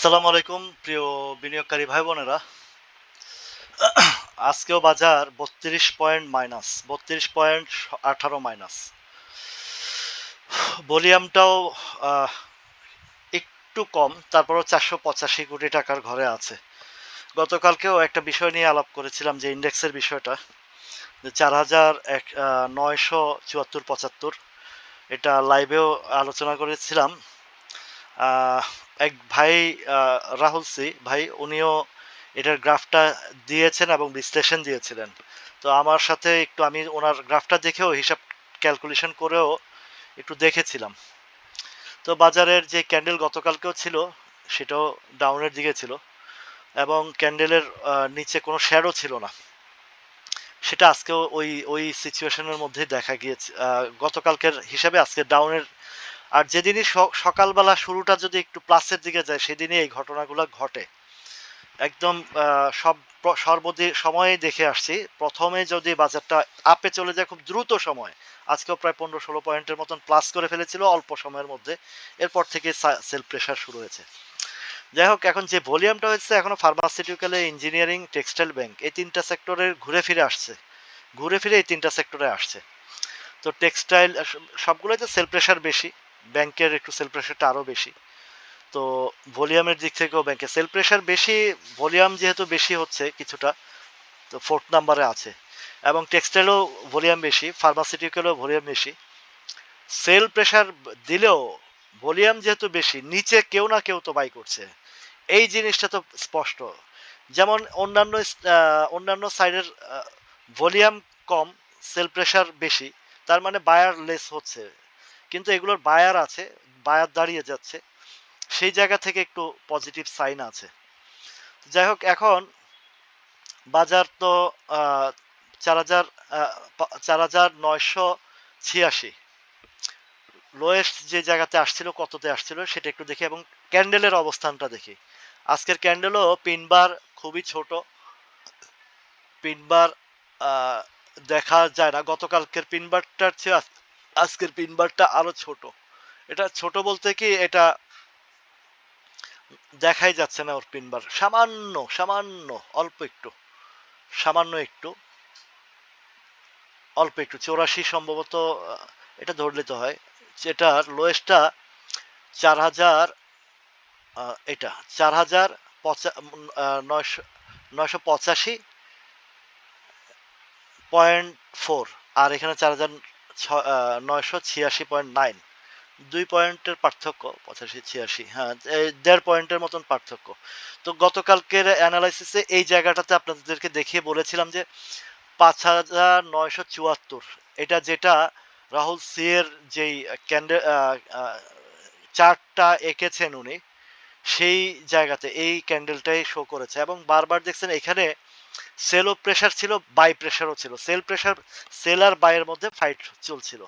আসসালামু আলাইকুম, প্রিয় বিনিয়োগকারী ভাই বোনেরা। আজকেও বাজার বত্রিশ পয়েন্ট মাইনাস, বত্রিশ পয়েন্ট আঠারো মাইনাস। ভলিউমটাও একটু কম, তারপরও চারশো পঁচাশি কোটি টাকার ঘরে আছে। গতকালকেও একটা বিষয় নিয়ে আলাপ করেছিলাম যে ইন্ডেক্সের বিষয়টা, যে চার হাজার এক নয়শো চুয়াত্তর পঁচাত্তর, এটা লাইভেও আলোচনা করেছিলাম। এক ভাই রাহুল সি, ভাই উনিও এটার গ্রাফটা দিয়েছেন এবং বিশ্লেষণ দিয়েছিলেন। তো আমার সাথে একটু আমি ওনার গ্রাফটা দেখেও, হিসাব ক্যালকুলেশন করেও একটু দেখেছিলাম। তো বাজারের যে ক্যান্ডেল গতকালকেও ছিল, সেটাও ডাউনের দিকে ছিল এবং ক্যান্ডেলের নিচে কোনো শ্যাডো ছিল না। সেটা আজকেও ওই ওই সিচুয়েশনের মধ্যে দেখা গিয়েছে গতকালকের হিসাবে আজকে ডাউনের আর যেদিনই সকালবেলা শুরুটা যদি একটু প্লাসের দিকে যায়, সেদিনই এই ঘটনাগুলো ঘটে। একদম সব সর্বদি সময়ে দেখে আসছি। প্রথমে যদি বাজারটা আপে চলে যায়, খুব দ্রুত সময়। আজকেও প্রায় পনেরো ষোলো পয়েন্টের মতন প্লাস করে ফেলেছিল অল্প সময়ের মধ্যে। এরপর থেকে সেল প্রেশার শুরু হয়েছে। যাই হোক, এখন যে ভলিউমটা হয়েছে, এখনও ফার্মাসিউটিক্যালে ইঞ্জিনিয়ারিং টেক্সটাইল ব্যাংক এই তিনটা সেক্টরের ঘুরে ফিরে আসছে। ঘুরে ফিরে এই তিনটা সেক্টরে আসছে। তো টেক্সটাইল সবগুলোতে সেল প্রেশার বেশি। ব্যাংকের একটু সেল প্রেশারটা আরও বেশি। তো ভলিউমের দিক থেকেও ব্যাংকে সেল প্রেশার বেশি, ভলিউম যেহেতু বেশি হচ্ছে কিছুটা, তো ফোর্থ নাম্বারে আছে। এবং টেক্সটাইলও ভলিউম বেশি ফার্মাসিউটিক্যালও ভলিউম বেশি। সেল প্রেশার দিলেও ভলিউম যেহেতু বেশি, নিচে কেউ না কেউ তো বাই করছে। এই জিনিসটা তো স্পষ্ট। যেমন অন্যান্য অন্যান্য সাইডের ভলিউম কম সেল প্রেশার বেশি, তার মানে বায়ার লেস হচ্ছে। কিন্তু এগুলোর বায়ার আছে বায়ার দাঁড়িয়ে যাচ্ছে। সেই জায়গা থেকে একটু পজিটিভ সাইন আছে। যাই হোক, এখন বাজার তো চার হাজার চার হাজার নয়শো ছিয়াশি। লোয়েস্ট যে জায়গাতে আসছিল, কততে আসছিল, সেটা একটু দেখি এবং ক্যান্ডেলের অবস্থানটা দেখি। আজকের ক্যান্ডেলও পিনবার খুবই ছোট। পিনবার দেখা যায় না। গতকালকের পিনবারটার চেয়ে আজকের পিনবারটা আরও ছোট। এটা ছোট বলতে কি এটা দেখাই যাচ্ছে না ওর পিনবার। সামান্য সামান্য, অল্প একটু। সামান্য একটু। অল্প একটু, চৌরাশি সম্ভবত এটা ধরলে তো হয়। যেটার লোয়েস্টটা চার হাজার এটা চার হাজার নয়শো নয়শো পঁচাশি পয়েন্ট ফোর। আর এখানে চার হাজার নয়শো ছিয়াশি পয়েন্ট নাইন। দুই পয়েন্টের পার্থক্য, পঁচাশি ছিয়াশি। হ্যাঁ দেড় পয়েন্টের মতন পার্থক্য। তো গতকালকের অ্যানালাইসিসে এই জায়গাটাতে আপনাদেরকে দেখিয়ে বলেছিলাম যে পাঁচ হাজার নয়শো চুয়াত্তর, এটা যেটা রাহুল সি এর যেই ক্যান্ডেল চার্টটা এঁকেছেন উনি, সেই জায়গাতে, এই ক্যান্ডেলটাই শো করেছে। এবং বারবার দেখছেন এখানে সেল ও প্রেশার ছিল, বাই প্রেশারও ছিল। সেল প্রেশার সেল আর বাইয়ের মধ্যে ফাইট চলছিল।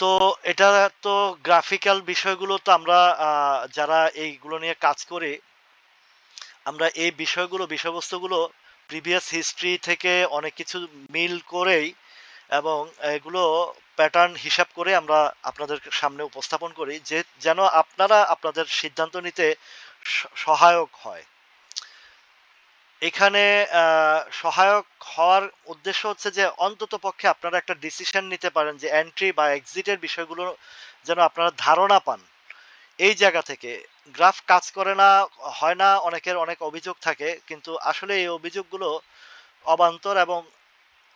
তো এটা তো গ্রাফিক্যাল বিষয়গুলো তো আমরা যারা এইগুলো নিয়ে কাজ করি, আমরা এই বিষয়গুলো, বিষয়বস্তুগুলো প্রিভিয়াস হিস্ট্রি থেকে অনেক কিছু মিল করেই এবং এগুলো প্যাটার্ন হিসাব করে আমরা আপনাদের সামনে উপস্থাপন করি, যে যেন আপনারা আপনাদের সিদ্ধান্ত নিতে সহায়ক হয়। এখানে সহায়ক হওয়ার উদ্দেশ্য হচ্ছে যে, অন্তত পক্ষে আপনারা একটা ডিসিশন নিতে পারেন যে এন্ট্রি বা এক্সিটের বিষয়গুলো যেন আপনারা ধারণা পান। এই জায়গা থেকে। গ্রাফ কাজ করে না, হয় না, অনেকের অনেক অভিযোগ থাকে, কিন্তু আসলে এই অভিযোগগুলো অবান্তর এবং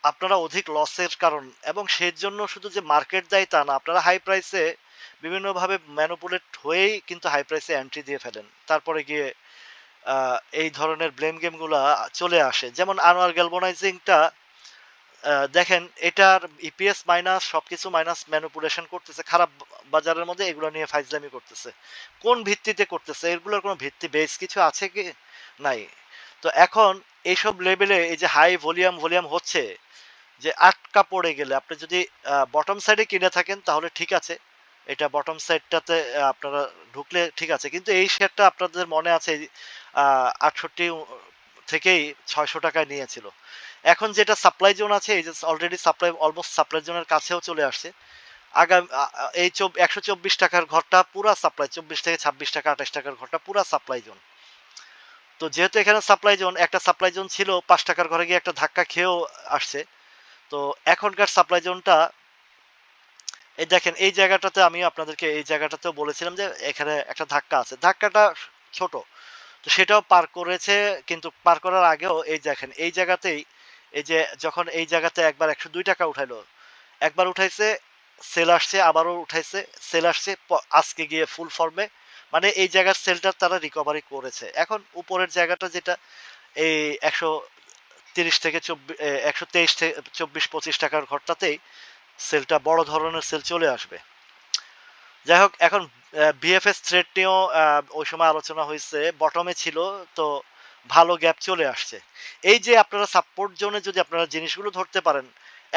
আপনারা অধিক লসের কারণ। এবং সেই জন্য শুধু যে মার্কেট দেয় তা না, আপনারা হাই প্রাইসে বিভিন্নভাবে ম্যানুপুলেট হয়েই কিন্তু হাই প্রাইসে এন্ট্রি দিয়ে ফেলেন। তারপরে গিয়ে এই ধরনের ব্লেম গেমগুলো চলে আসে। যেমন আনোয়ার গ্যালবনাইজিংটা দেখেন, এটার ইপিএস মাইনাস সবকিছু মাইনাস ম্যানুপুলেশন করতেছে, খারাপ বাজারের মধ্যে এগুলো নিয়ে ফাইজলামি করতেছে। কোন ভিত্তিতে করতেছে, এগুলোর কোনো ভিত্তি বেস কিছু আছে কি? নাই। তো এখন এইসব লেভেলে এই যে হাই ভলিউম ভলিউম হচ্ছে, যে আটকা পড়ে গেলে, আপনি যদি বটম সাইডে কিনে থাকেন, তাহলে ঠিক আছে। এটা বটম সাইডটাতে আপনারা ঢুকলে ঠিক আছে। কিন্তু এই শেয়ারটা আপনাদের মনে আছে আটষট্টি থেকেই ছয়শো টাকায় নিয়েছিল। এখন যেটা সাপ্লাই জোন আছে, এই যে অলরেডি সাপ্লাই অলমোস্ট সাপ্লাই জোনের কাছেও চলে আসছে। আগামী এই একশো চব্বিশ টাকার ঘরটা পুরা সাপ্লাই চব্বিশ থেকে ছাব্বিশ টাকা, আঠাশ টাকার ঘরটা পুরা সাপ্লাই জোন তো যেহেতু এখানে সাপ্লাই জোন একটা সাপ্লাই জোন ছিল, পাঁচ টাকার ঘরে গিয়ে একটা ধাক্কা খেয়েও আসছে। তো এখনকার সাপ্লাই জোনটা এই দেখেন, এই জায়গাটাতে আমি আপনাদেরকে এই জায়গাটাতেও বলেছিলাম যে এখানে একটা ধাক্কা আছে। ধাক্কাটা ছোট। তো সেটাও পার করেছে, কিন্তু পার করার আগেও এই দেখেন, এই জায়গাতেই এই যে যখন এই জায়গাতে একবার একশো দুই টাকা উঠাইলো, একবার উঠাইছে সেল আসছে, আবারও উঠাইছে সেল আসছে আজকে গিয়ে ফুল ফর্মে মানে এই জায়গার সেলটা তারা রিকভারি করেছে। এখন উপরের জায়গাটা যেটা, এই একশো তিরিশ থেকে চব্বিশ একশো তেইশ থেকে চব্বিশ পঁচিশ টাকার ঘরটাতেই সেলটা বড় ধরনের সেল চলে আসবে। যাই হোক, এখন বিএফএস থ্রেড নিয়েও ওই সময় আলোচনা হয়েছে বটমে ছিল, তো ভালো গ্যাপ চলে আসছে। এই যে আপনারা সাপোর্ট জোনে যদি আপনারা জিনিসগুলো ধরতে পারেন,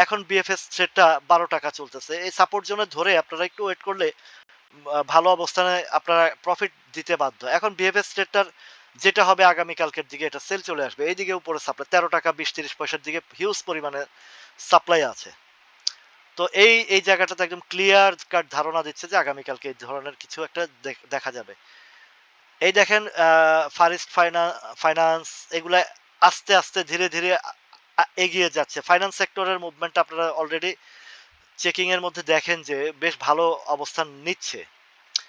এখন বিএফএস থ্রেডটা বারো টাকা চলতেছে। এই সাপোর্ট জোনে ধরে আপনারা একটু ওয়েট করলে ভালো অবস্থানে আপনারা প্রফিট দিতে বাধ্য। এখন বিএফএস থ্রেডটার যেটা হবে আগামীকালকের দিকে এটা সেল চলে আসবে। এইদিকে উপরে সাপ্লাই তেরো টাকা বিশ তিরিশ পয়সার দিকে হিউজ পরিমাণে সাপ্লাই আছে। তো এই এই জায়গাটাতে একদম ক্লিয়ার কাট ধারণা দিচ্ছে যে আগামীকালকে এই ধরনের কিছু একটা দেখা যাবে। এই দেখেন ফারিস্ট ফাইন্যান্স এগুলা আস্তে আস্তে, ধীরে ধীরে এগিয়ে যাচ্ছে। ফাইন্যান্স সেক্টরের মুভমেন্ট আপনারা অলরেডি চেকিং এর মধ্যে দেখেন যে বেশ ভালো অবস্থান নিচ্ছে।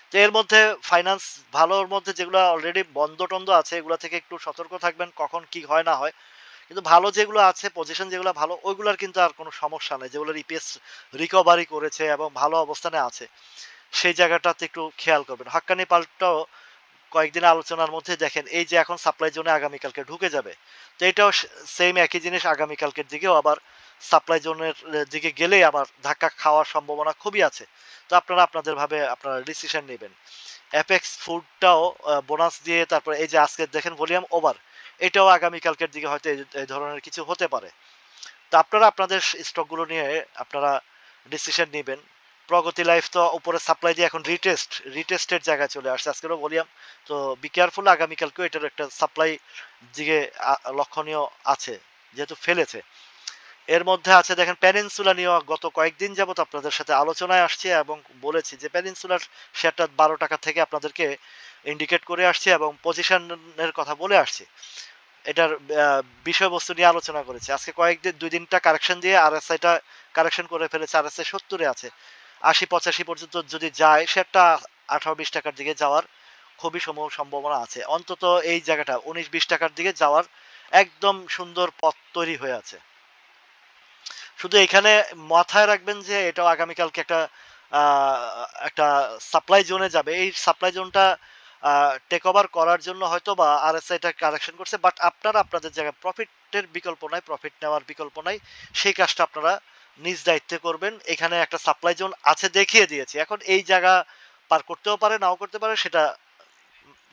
তো এর মধ্যে ফাইন্যান্স ভালোর মধ্যে যেগুলো অলরেডি বন্ধ টন্ধ আছে, এগুলো থেকে একটু সতর্ক থাকবেন, কখন কি হয়, না হয়। কিন্তু ভালো যেগুলো আছে পজিশন যেগুলো ভালো, ওইগুলোর কিন্তু আর কোনো সমস্যা নেই। যেগুলোর ইপিএস রিকভারি করেছে এবং ভালো অবস্থানে আছে, সেই জায়গাটাতে একটু খেয়াল করবেন। হাক্কানি পাল্টাও কয়েকদিন আলোচনার মধ্যে দেখেন, এই যে এখন সাপ্লাই জোনে আগামীকালকে ঢুকে যাবে। তো এটাও সেম একই জিনিস আগামীকালকের দিকেও আবার সাপ্লাই জোনের দিকে গেলেই আবার ধাক্কা খাওয়ার সম্ভাবনা খুবই আছে। তো আপনারা আপনাদের ভাবে আপনারা ডিসিশন নেবেন। অ্যাপেক্স ফুডটাও বোনাস দিয়ে তারপর এই যে আজকে দেখেন ভলিউম ওভার এটাও আগামীকালকের দিকে হয়তো এই ধরনের কিছু হতে পারে। তো আপনারা আপনাদের স্টকগুলো নিয়ে আপনারা ডিসিশন নেবেন। প্রগতি লাইফ তো উপরে সাপ্লাই দিয়ে এখন রিটেস্ট, রিটেস্টের জায়গায় চলে আসছে। আজকেরও বলিয়াম, তো বি কেয়ারফুল আগামীকালকেও এটার একটা সাপ্লাই দিকে লক্ষণীয় আছে, যেহেতু ফেলেছে। এর মধ্যে আছে, দেখেন প্যানিনসুলা নিয়ে গত কয়েকদিন যাবত আপনাদের সাথে আলোচনায় আসছে এবং বলেছি যে প্যানিনসুলার শেয়ারটা বারো টাকা থেকে আপনাদেরকে ইন্ডিকেট করে আসছে এবং পজিশনের কথা বলে আসছে। এটার বিষয়বস্তু নিয়ে আলোচনা করেছে। আজকে কয়েকদিন, দুই দিনটা কারেকশন দিয়ে আর এস আইটা কারেকশন করে ফেলেছে আর এস আই সত্তরে আছে। আশি পঁচাশি পর্যন্ত যদি যায় সেটা আঠারো বিশ টাকার দিকে যাওয়ার খুবই সমূহ সম্ভাবনা আছে। অন্তত এই জায়গাটা, উনিশ বিশ টাকার দিকে যাওয়ার একদম সুন্দর পথ তৈরি হয়ে আছে। শুধু এখানে মাথায় রাখবেন যে, এটাও আগামীকালকে একটা একটা সাপ্লাই জোনে যাবে। এই সাপ্লাই জোনটা টেক ওভার করার জন্য হয়তো বা আর এস আইটা কারেকশন করছে বাট আপনারা আপনাদের জায়গায় প্রফিটের বিকল্প নাই প্রফিট নেওয়ার বিকল্প নাই। সেই কাজটা আপনারা নিজ দায়িত্বে করবেন। এখানে একটা সাপ্লাই জোন আছে দেখিয়ে দিয়েছি। এখন এই জায়গা পার করতেও পারে, নাও করতে পারে, সেটা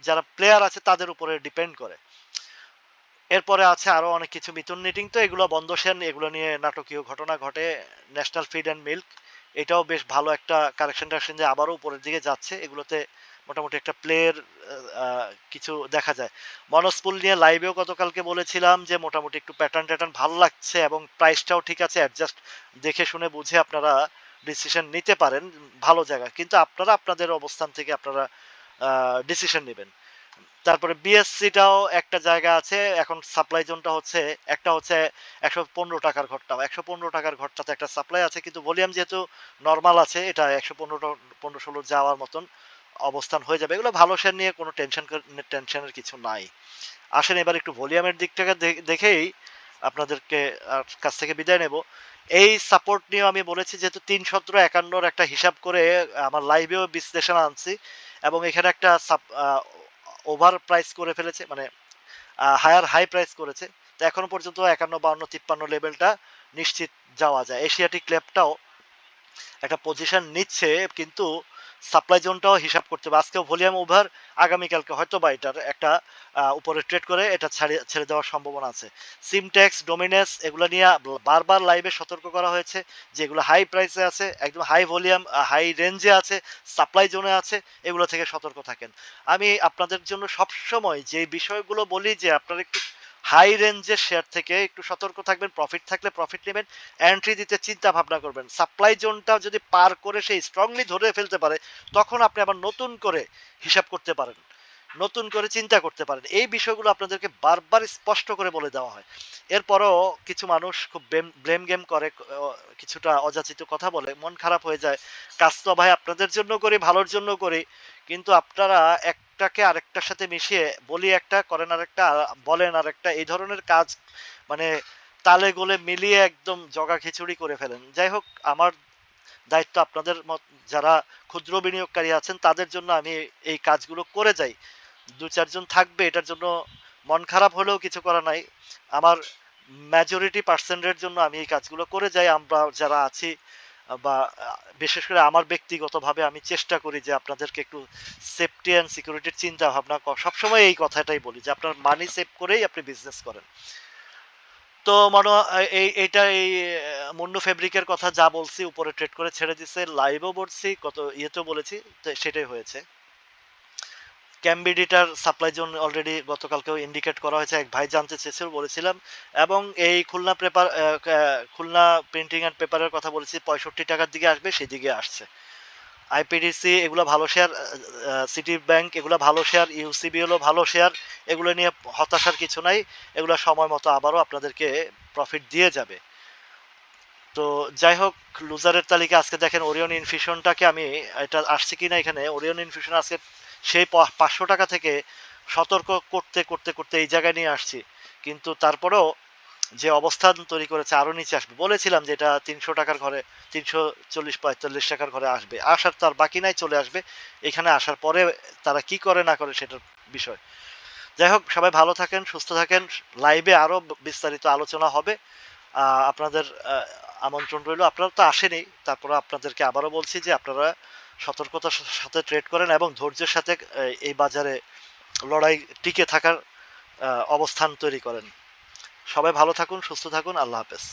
যারা প্লেয়ার আছে তাদের উপরে ডিপেন্ড করে। এরপরে আছে আরও অনেক কিছু, মিথুন নিটিং তো এগুলো বন্ধ সেন, এগুলো নিয়ে নাটকীয় ঘটনা ঘটে। ন্যাশনাল ফিড অ্যান্ড মিল্ক এটাও বেশ ভালো একটা কারেকশন টারেকশন যে আবারও উপরের দিকে যাচ্ছে। এগুলোতে মোটামুটি একটা প্লেয়ার কিছু দেখা যায়। মনস্পুল নিয়ে লাইভেও গতকালকে বলেছিলাম যে মোটামুটি একটু প্যাটার্ন ট্যাটার্ন ভালো লাগছে এবং প্রাইসটাও ঠিক আছে অ্যাডজাস্ট দেখে শুনে বুঝে আপনারা ডিসিশন নিতে পারেন, ভালো জায়গা। কিন্তু আপনারা আপনাদের অবস্থান থেকে আপনারা ডিসিশন নেবেন। তারপরে বিএসসিটাও একটা জায়গা আছে, এখন সাপ্লাই জোনটা হচ্ছে, একটা হচ্ছে একশো পনেরো টাকার ঘরটা একশো পনেরো টাকার ঘরটাতে একটা সাপ্লাই আছে, কিন্তু ভলিউম যেহেতু নর্মাল আছে, এটা একশো পনেরো পনেরো ষোলো যাওয়ার মতন। অবস্থান হয়ে যাবে। এগুলো ভালো শেয়ার নিয়ে কোনো টেনশন টেনশনের কিছু নাই। আসেন এবার একটু ভলিউমের দিকটাকে দেখেই আপনাদেরকে কাছ থেকে বিদায় নেব। এই সাপোর্ট নিয়ে আমি বলেছি যেহেতু তিন সতেরো একান্নর একটা হিসাব করে আমার লাইভেও বিশ্লেষণ আনছি এবং এখানে একটা ওভার প্রাইস করে ফেলেছে মানে হায়ার হাই প্রাইস করেছে। তো এখনও পর্যন্ত একান্ন, বাউন্ন, তিপ্পান্ন লেভেলটা নিশ্চিত যাওয়া যায়। এশিয়াটিক ল্যাবটাও একটা পজিশন নিচ্ছে, কিন্তু সাপ্লাই জোনটাও হিসাব করতে হবে। আজকেও ভলিউম ওভার আগামীকালকে হয়তো বা এটার একটা উপরে ট্রেড করে এটা ছেড়ে ছেড়ে দেওয়ার সম্ভাবনা আছে। সিমটেক্স ডোমিনেস এগুলো নিয়ে বারবার লাইভে সতর্ক করা হয়েছে। যে এগুলো হাই প্রাইসে আছে, একদম হাই ভলিউম হাই রেঞ্জে আছে সাপ্লাই জোনে আছে, এগুলো থেকে সতর্ক থাকেন। আমি আপনাদের জন্য সবসময় যে বিষয়গুলো বলি যে আপনারা একটু হাই রেঞ্জের শেয়ার থেকে একটু সতর্ক থাকবেন প্রফিট থাকলে প্রফিট নেবেন এন্ট্রি দিতে চিন্তা ভাবনা করবেন। সাপ্লাই জোনটা যদি পার করে সেই স্ট্রংলি ধরে ফেলতে পারে, তখন আপনি আবার নতুন করে হিসাব করতে পারেন। নতুন করে চিন্তা করতে পারেন। এই বিষয়গুলো আপনাদেরকে বারবার স্পষ্ট করে বলে দেওয়া হয়। এরপরও কিছু মানুষ খুব ব্লেম গেম করে কিছুটা অযাচিত কথা বলে, মন খারাপ হয়ে যায়। কাজ তো ভাই আপনাদের জন্য করি, ভালোর জন্য করি, কিন্তু আপনারা একটাকে আরেকটার সাথে মিশিয়ে বলি একটা, করেন আরেকটা আর বলেন আরেকটা, এই ধরনের কাজ মানে তালে গোলে মিলিয়ে একদম জগা খিচুড়ি করে ফেলেন। যাই হোক, আমার দায়িত্ব আপনাদের যারা ক্ষুদ্র বিনিয়োগকারী আছেন, তাদের জন্য আমি এই কাজগুলো করে যাই। দু চারজন থাকবে, এটার জন্য মন খারাপ হলেও কিছু করা নাই। আমার মেজরিটি পার্সেন্টের জন্য আমি এই কাজগুলো করে যাই। আমরা যারা আছি, বা বিশেষ করে আমার ব্যক্তিগতভাবে আমি চেষ্টা করি যে আপনাদেরকে একটু সেফটি অ্যান্ড সিকিউরিটির চিন্তা ভাবনা সবসময় এই কথাটাই বলি, যে আপনার মানি সেভ করেই আপনি বিজনেস করেন। তো মনে, এই, এইটা এই মুন্নু ফেব্রিকের কথা যা বলছি, উপরে ট্রেড করে ছেড়ে দিছে লাইভও বলছি, কত ইয়েতেও বলেছি, তো সেটাই হয়েছে। ক্যাম্বিডিটার সাপ্লাই জোন অলরেডি গতকালকেও ইন্ডিকেট করা হয়েছে, এক ভাই জানতে চেয়েছিল, বলেছিলাম। এবং এই Khulna paper Khulna printing and পেপারের কথা বলেছি, পঁয়ষট্টি টাকার দিকে আসবে, সেদিকে আসছে। আইপিডিসি এগুলো ভালো শেয়ার সিটি ব্যাংক এগুলো ভালো শেয়ার ইউসিবি হলো ভালো শেয়ার এগুলো নিয়ে হতাশার কিছু নাই, এগুলো সময় মতো আবারও আপনাদেরকে প্রফিট দিয়ে যাবে। তো যাই হোক লুজারের তালিকা আজকে দেখেন ওরিয়ন ইনফিউশনটাকে আমি, এটা আসছে কিনা এখানে ওরিয়ন ইনফিউশন আজকে সেই পাঁচশো টাকা থেকে সতর্ক করতে করতে করতে এই জায়গায় নিয়ে আসছি। কিন্তু তারপরেও যে অবস্থান তৈরি করেছে আরও নিচে আসবে। বলেছিলাম যে এটা তিনশো টাকার ঘরে, তিনশো চল্লিশ, পঁয়তাল্লিশ টাকার ঘরে আসবে। আসার তার বাকি নাই, চলে আসবে। এখানে আসার পরে তারা কি করে না করে সেটার বিষয়। যাই হোক, সবাই ভালো থাকেন, সুস্থ থাকেন। লাইভে আরও বিস্তারিত আলোচনা হবে। আপনাদের আমন্ত্রণ রইল। আপনারা তো আসেনি তারপরে আপনাদেরকে আবারও বলছি যে আপনারা সতর্কতার সাথে ট্রেড করেন এবং ধৈর্যের সাথে এই বাজারে লড়াই টিকে থাকার অবস্থান তৈরি করেন। সবাই ভালো থাকুন, সুস্থ থাকুন, আল্লাহ হাফেজ।